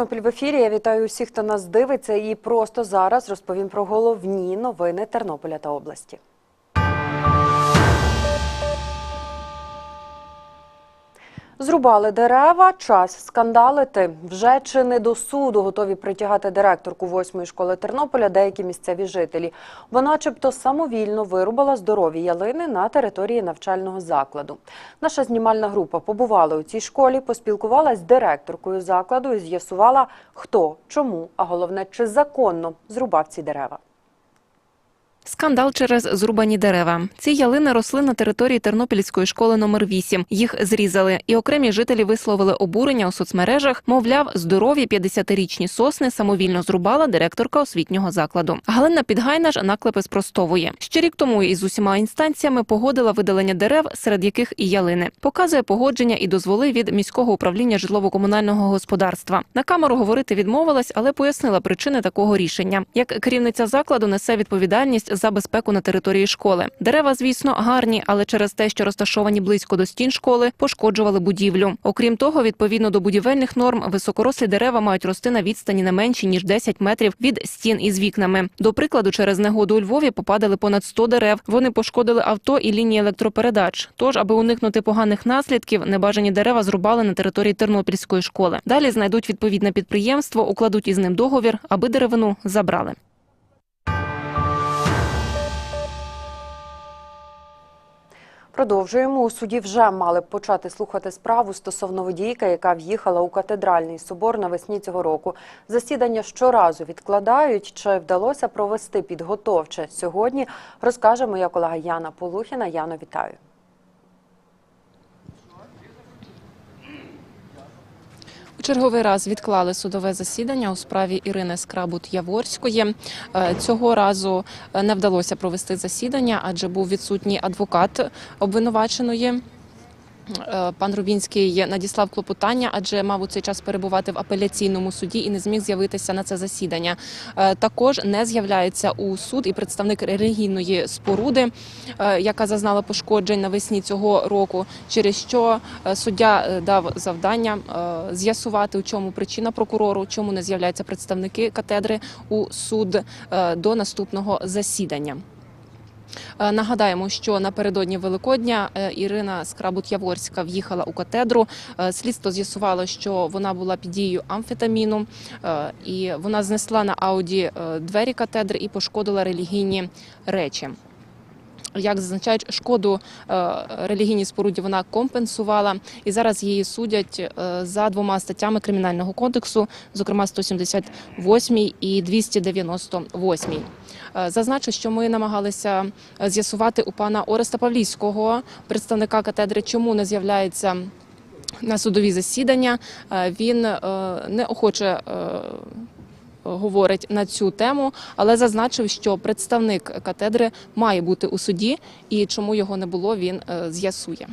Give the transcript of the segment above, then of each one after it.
Тернопіль в ефірі. Я вітаю усіх, хто нас дивиться, і просто зараз розповім про головні новини Тернополя та області. Зрубали дерева, час скандалити. Вже чи не до суду готові притягати директорку восьмої школи Тернополя деякі місцеві жителі. Вона, начебто, самовільно вирубала здорові ялини на території навчального закладу. Наша знімальна група побувала у цій школі, поспілкувалась з директоркою закладу і з'ясувала, хто, чому, а головне, чи законно зрубав ці дерева. Скандал через зрубані дерева. Ці ялини росли на території Тернопільської школи номер 8 Їх зрізали, і окремі жителі висловили обурення у соцмережах. Мовляв, здорові 50-річні сосни самовільно зрубала директорка освітнього закладу. Галина Підгайна ж наклепи спростовує. Ще рік тому із усіма інстанціями погодила видалення дерев, серед яких і ялини. Показує погодження і дозволи від міського управління житлово-комунального господарства. На камеру говорити відмовилась, але пояснила причини такого рішення. Як керівниця закладу несе відповідальність за безпеку на території школи. Дерева, звісно, гарні, але через те, що розташовані близько до стін школи, пошкоджували будівлю. Окрім того, відповідно до будівельних норм, високорослі дерева мають рости на відстані не менші ніж 10 метрів від стін із вікнами. До прикладу, через негоду у Львові попадали понад 100 дерев. Вони пошкодили авто і лінії електропередач. Тож, аби уникнути поганих наслідків, небажані дерева зрубали на території Тернопільської школи. Далі знайдуть відповідне підприємство, укладуть із ним договір, аби деревину забрали. Продовжуємо. У суді вже мали б почати слухати справу стосовно водійка, яка в'їхала у катедральний собор навесні цього року. Засідання щоразу відкладають. Чи вдалося провести підготовче сьогодні? Розкаже моя колега Яна Полухіна. Яно, вітаю. У черговий раз відклали судове засідання у справі Ірини Скрабут Яворської. Е, Цього разу е, не вдалося провести засідання, адже був відсутній адвокат обвинуваченої. Е, Пан Рубінський надіслав клопотання, адже мав у цей час перебувати в апеляційному суді і не зміг з'явитися на це засідання. Е, Також не з'являється у суд і представник релігійної споруди, е, яка зазнала пошкоджень навесні цього року, через що суддя дав завдання з'ясувати, у чому причина прокурору, чому не з'являються представники катедри у суд до наступного засідання. Е, Нагадаємо, що напередодні Великодня е, Ірина Скрабут-Яворська в'їхала у катедру. Е, Слідство з'ясувало, що вона була під дією амфетаміну, і вона знесла на ауді двері катедри і пошкодила релігійні речі. Як зазначають, шкоду е, релігійній споруді вона компенсувала, і зараз її судять е, за двома статтями кримінального кодексу, зокрема 178 і 298. Е, Зазначу, що ми намагалися з'ясувати у пана Ореста Павлівського, представника катедри, чому не з'являється на судові засідання. Він неохоче говорить на цю тему, але зазначив, що представник катедри має бути у суді, і чому його не було, він е, з'ясує.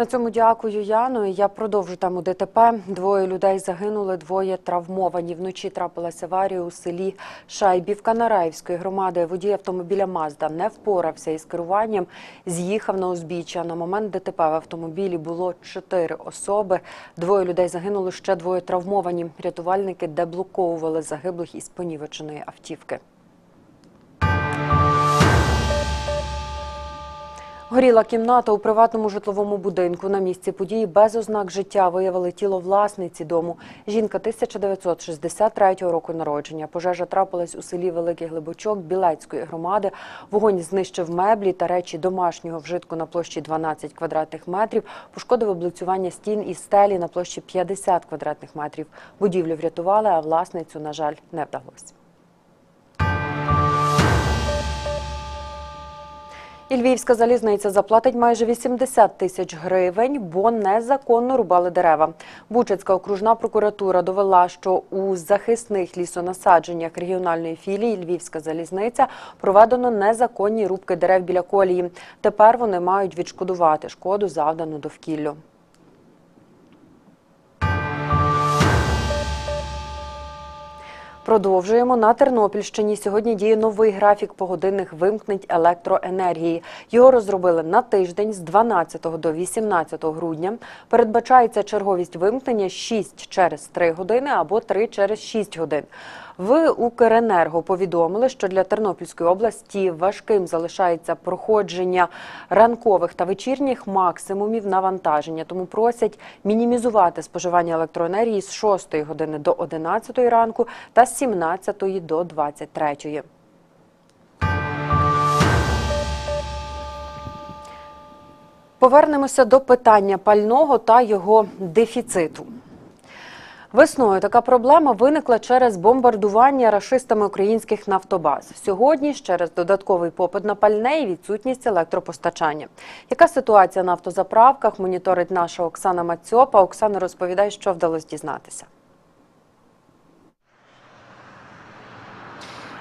На цьому дякую, Яно. Я продовжу тему ДТП. Двоє людей загинули, двоє травмовані. Вночі трапилася аварія у селі Шайбівка Нараївської громади. Водій автомобіля Мазда не впорався із керуванням, з'їхав на узбіччя. На момент ДТП в автомобілі було чотири особи. Двоє людей загинули, ще двоє травмовані. Рятувальники деблоковували загиблих із понівеченої автівки. Горіла кімната у приватному житловому будинку. На місці події без ознак життя виявили тіло власниці дому. Жінка 1963 року народження. Пожежа трапилась у селі Великий Глибочок Білецької громади. Вогонь знищив меблі та речі домашнього вжитку на площі 12 квадратних метрів. Пошкодив облицювання стін і стелі на площі 50 квадратних метрів. Будівлю врятували, а власницю, на жаль, не вдалося. І Львівська залізниця заплатить майже 80 тисяч гривень, бо незаконно рубали дерева. Бучацька окружна прокуратура довела, що у захисних лісонасадженнях регіональної філії Львівська залізниця проведено незаконні рубки дерев біля колії. Тепер вони мають відшкодувати шкоду, завдану довкіллю. Продовжуємо на Тернопільщині. Сьогодні діє новий графік погодинних вимкнень електроенергії. Його розробили на тиждень з 12 до 18 грудня. Передбачається черговість вимкнення 6 через 3 години або 3 через 6 годин. В Укренерго повідомили, що для Тернопільської області важким залишається проходження ранкових та вечірніх максимумів навантаження. Тому просять мінімізувати споживання електроенергії з 6 години до 11 ранку та з 17 до 23. Повернемося до питання пального та його дефіциту. Весною така проблема виникла через бомбардування рашистами українських нафтобаз. Сьогодні ж через додатковий попит на пальне і відсутність електропостачання. Яка ситуація на автозаправках? Моніторить наша Оксана Мацьопа. Оксана розповідає, що вдалося дізнатися.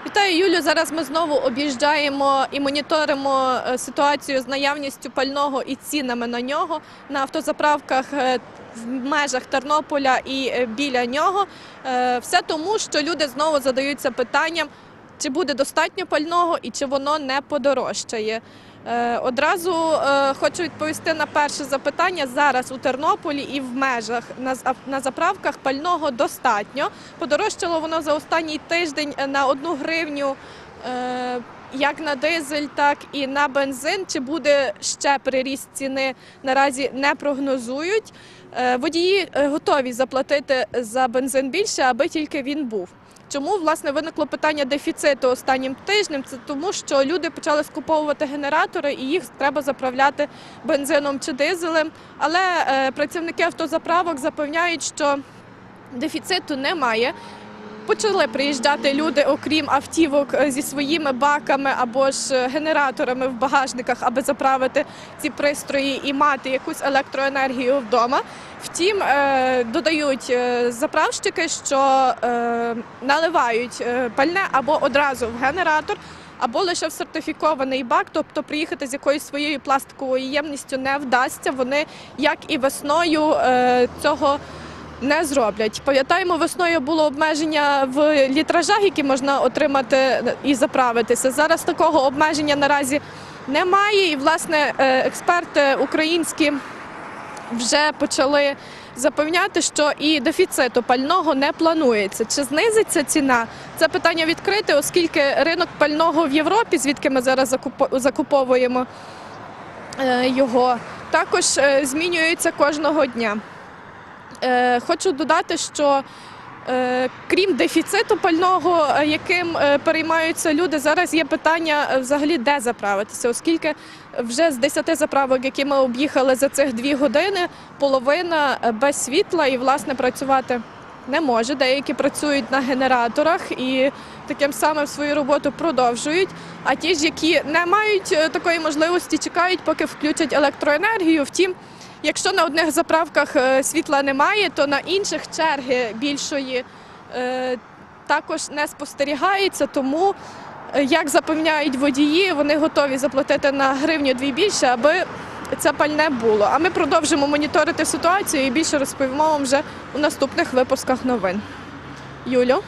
Вітаю, Юлю. Зараз ми знову об'їжджаємо і моніторимо е, ситуацію з наявністю пального і цінами на нього на автозаправках е, в межах Тернополя і е, біля нього. Е, Все тому, що люди знову задаються питанням, чи буде достатньо пального і чи воно не подорожчає. Е, Одразу хочу відповісти на перше запитання. Зараз у Тернополі і в межах на заправках пального достатньо. Подорожчало воно за останній тиждень на одну гривню. Як на дизель, так і на бензин. Чи буде ще приріст ціни наразі не прогнозують. Е, Водії е, готові заплатити за бензин більше, аби тільки він був. Чому власне виникло питання дефіциту останнім тижнем? Це тому, що люди почали скуповувати генератори і їх треба заправляти бензином чи дизелем. Але е, працівники автозаправок запевняють, що дефіциту немає. Почали приїжджати люди, окрім автівок, е, зі своїми баками або ж е, генераторами в багажниках, аби заправити ці пристрої і мати якусь електроенергію вдома. Втім, е, додають заправщики, що наливають пальне або одразу в генератор, або лише в сертифікований бак, тобто приїхати з якоюсь своєю пластиковою ємністю не вдасться. Вони, як і весною, цього не зроблять. Пам'ятаємо, весною було обмеження в літражах, які можна отримати і заправитися. Зараз такого обмеження наразі немає. І, власне, е, експерти українські вже почали запевняти, що і дефіциту пального не планується. Чи знизиться ціна? Це питання відкрите, оскільки ринок пального в Європі, звідки ми зараз закупо- закуповуємо е, його, також е, змінюється кожного дня. Е, Хочу додати, що е, крім дефіциту пального, е, яким переймаються люди, зараз є питання взагалі де заправитися, оскільки вже з 10 заправок, які ми об'їхали за цих дві години, половина без світла і власне працювати не може. Деякі працюють на генераторах і таким самим свою роботу продовжують. А ті ж, які не мають такої можливості, чекають, поки включать електроенергію. Втім, Якщо на одних заправках е, світла немає, то на інших черги більшої е, також не спостерігається. Тому, е, як запевняють водії, вони готові заплатити на гривню дві більше, аби це пальне було. А ми продовжимо моніторити ситуацію і більше розповімо вам вже у наступних випусках новин. Юлю.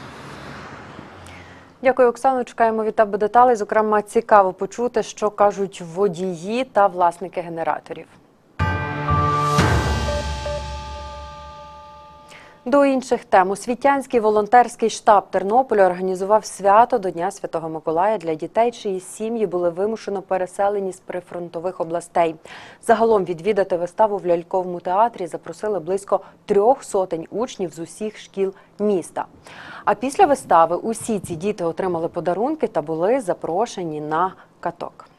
Дякую, Оксано. Чекаємо від тебе деталей. Зокрема, цікаво почути, що кажуть водії та власники генераторів. До інших тем освітянський волонтерський штаб Тернополя організував свято до Дня Святого Миколая для дітей, чиї сім'ї були вимушено переселені з прифронтових областей. Загалом відвідати виставу в ляльковому театрі запросили близько трьох сотень учнів з усіх шкіл міста. А після вистави усі ці діти отримали подарунки та були запрошені на каток.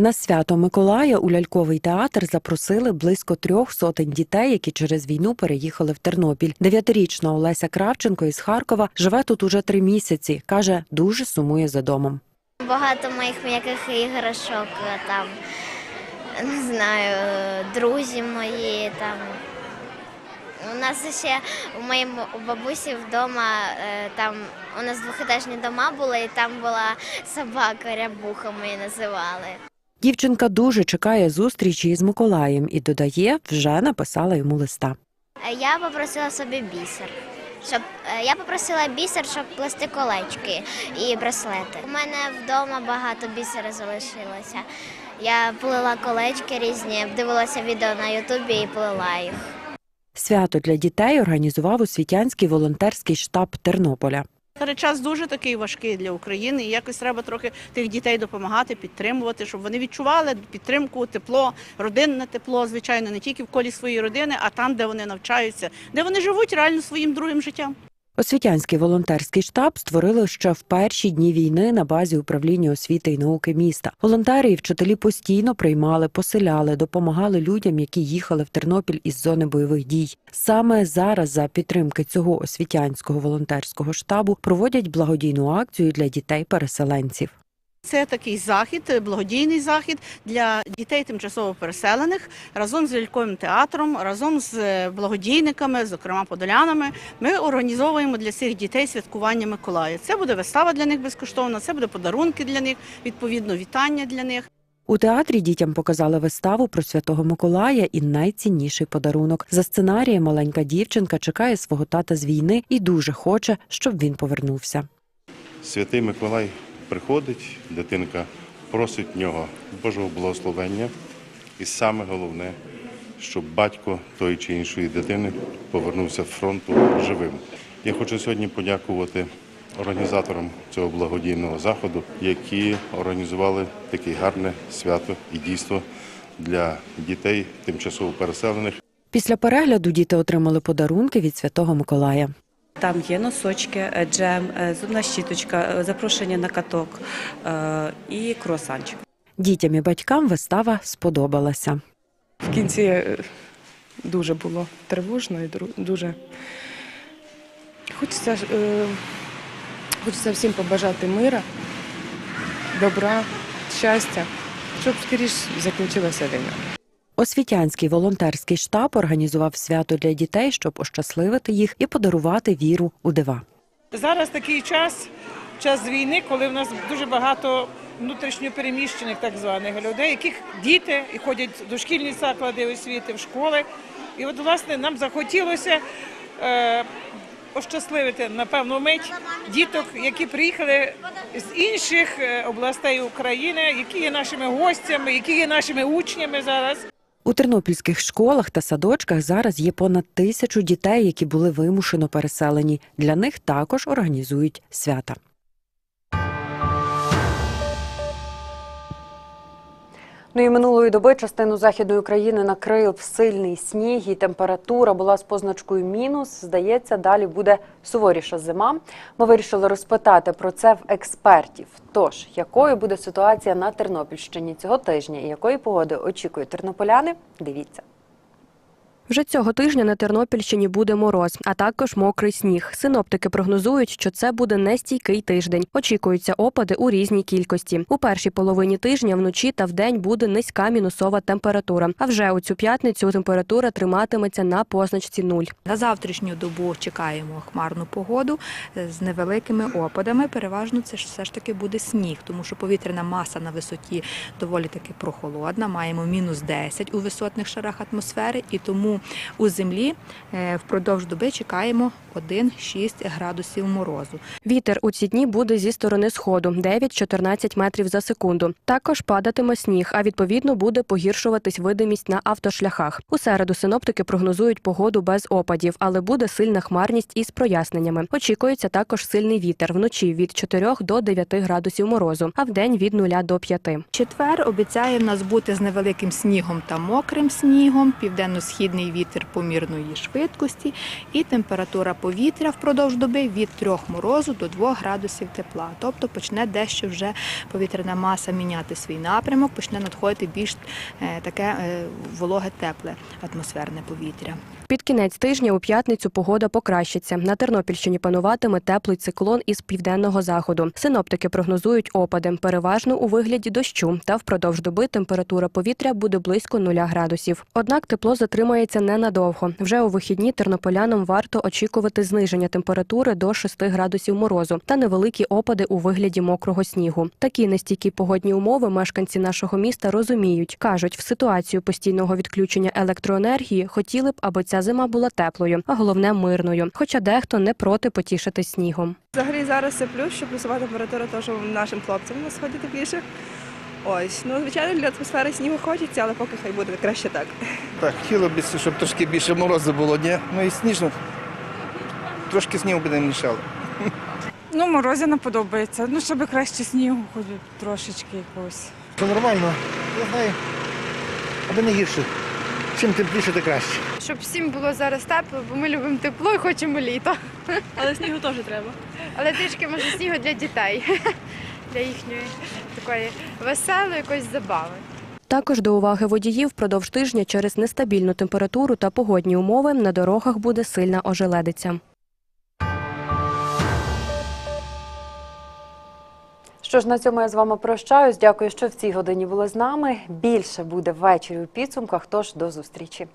На свято Миколая у ляльковий театр запросили близько трьох сотень дітей, які через війну переїхали в Тернопіль. Дев'ятирічна Олеся Кравченко із Харкова живе тут уже три місяці. каже, дуже сумує за домом. Багато моїх м'яких іграшок, е, там, не знаю, е, друзі мої там. У нас ще у моїй м- у бабусі вдома е, там у нас двохетажні дома були, і там була собака, рябуха ми її називали. Дівчинка дуже чекає зустрічі із Миколаєм і додає, вже написала йому листа. Е, Я попросила собі бісер. щоб е, я попросила бісер, щоб плести колечки і браслети. У мене вдома багато бісера залишилося. Я плела колечки різні, дивилася відео на Ютубі і плела їх. Свято для дітей організував освітянський волонтерський штаб Тернополя. Зараз час дуже такий важкий для України, і якось треба трохи тих дітей допомагати, підтримувати, щоб вони відчували підтримку, тепло, родинне тепло, звичайно, не тільки в колі своєї родини, а там, де вони навчаються, де вони живуть реально своїм другим життям. Освітянський волонтерський штаб створили ще в перші дні війни на базі управління освіти і науки міста. Волонтери і вчителі постійно приймали, поселяли, допомагали людям, які їхали в Тернопіль із зони бойових дій. Саме зараз, за підтримки цього освітянського волонтерського штабу, проводять благодійну акцію для дітей-переселенців. Це такий захід, благодійний захід для дітей тимчасово переселених разом з ляльковим театром, разом з е, благодійниками, зокрема подолянами. Ми організовуємо для цих дітей святкування Миколая. Це буде вистава для них безкоштовна, це буде подарунки для них, відповідно, вітання для них. У театрі дітям показали виставу про святого Миколая і найцінніший подарунок. За сценарієм маленька дівчинка чекає свого тата з війни і дуже хоче, щоб він повернувся. Святий Миколай приходить, дитинка просить в нього Божого благословення. І саме головне, щоб батько тої чи іншої дитини повернувся з фронту живим. Я хочу сьогодні подякувати організаторам цього благодійного заходу, які організували таке гарне свято і дійство для дітей тимчасово переселених. Після перегляду діти отримали подарунки від святого Миколая. Там є носочки, е, джем, е, зубна щіточка, е, запрошення на каток і круасанчик. Дітям і батькам вистава сподобалася. В кінці дуже було тривожно і дуже хочеться, хочеться всім побажати мира, добра, щастя, щоб скоріш закінчилася війна. Освітянський волонтерський штаб організував свято для дітей, щоб ощасливити їх і подарувати віру у дива. Зараз такий час, час війни, коли в нас дуже багато внутрішньопереміщених так званих людей, яких діти і ходять в дошкільні заклади освіти, в школи. І от, власне, нам захотілося е, ощасливити на певну мить діток, які приїхали з інших е, областей України, які є нашими гостями, які є нашими учнями зараз. У тернопільських школах та садочках зараз є понад тисячу дітей, які були вимушено переселені. Для них також організують свята. Ну і минулої доби частину західної України накрив сильний сніг і температура була з позначкою мінус. Здається, далі буде суворіша зима. Ми вирішили розпитати про це в експертів. Тож, якою буде ситуація на Тернопільщині цього тижня і якої погоди очікують тернополяни? Дивіться. Вже цього тижня на Тернопільщині буде мороз, а також мокрий сніг. Синоптики прогнозують, що це буде нестійкий тиждень. Очікуються опади у різній кількості. У першій половині тижня вночі та вдень буде низька мінусова температура. А вже у цю п'ятницю температура триматиметься на позначці нуль. На завтрашню добу чекаємо хмарну погоду з невеликими опадами. Переважно це все ж таки буде сніг, тому що повітряна маса на висоті доволі таки прохолодна. Маємо мінус 10 у висотних шарах атмосфери, і тому у землі е, впродовж доби чекаємо 1-6 градусів морозу. Вітер у ці дні буде зі сторони сходу 9-14 метрів за секунду. Також падатиме сніг, а відповідно буде погіршуватись видимість на автошляхах. У середу синоптики прогнозують погоду без опадів, але буде сильна хмарність із проясненнями. Очікується також сильний вітер вночі від 4 до 9 градусів морозу, а вдень від 0 до 5. Четвер обіцяє в нас бути з невеликим снігом та мокрим снігом, південно-східний вітер помірної швидкості і температура повітря впродовж доби від 3 морозу до 2 градусів тепла. Тобто почне дещо вже повітряна маса міняти свій напрямок, почне надходити більш е, таке е, вологе тепле атмосферне повітря. Під кінець тижня у п'ятницю погода покращиться. На Тернопільщині пануватиме теплий циклон із південного заходу. Синоптики прогнозують опади, переважно у вигляді дощу, та впродовж доби температура повітря буде близько 0 градусів. Однак тепло затримається ненадовго. Вже у вихідні тернополянам варто очікувати зниження температури до 6 градусів морозу та невеликі опади у вигляді мокрого снігу. Такі нестійкі погодні умови мешканці нашого міста розуміють. кажуть, в ситуацію постійного відключення електроенергії хотіли б, аби ця зима була теплою, а головне мирною. Хоча дехто не проти потішитись снігом. Взагалі зараз це плюс, що плюсова температура теж нашим хлопцям на сході тепліше. Ось, ну звичайно, для атмосфери снігу хочеться, але поки хай буде краще так. Так, хотіло б, щоб трошки більше морозу було, ні? Ну і сніжно. Трошки снігу би не мішало. Ну, морозина подобається. Ну, щоб краще снігу, хоч трошечки якогось. Це нормально, я знаю. Аби не гірше. Чим тепліше, то краще. Щоб всім було зараз тепло, бо ми любимо тепло і хочемо літо. Але снігу теж треба. Але трішки може снігу для дітей, для їхньої такої веселої якоїсь забави. Також до уваги водіїв впродовж тижня через нестабільну температуру та погодні умови на дорогах буде сильна ожеледиця. Що ж, на цьому я з вами прощаюсь. Дякую, що в цій годині були з нами. Більше буде ввечері у підсумках. Тож до зустрічі.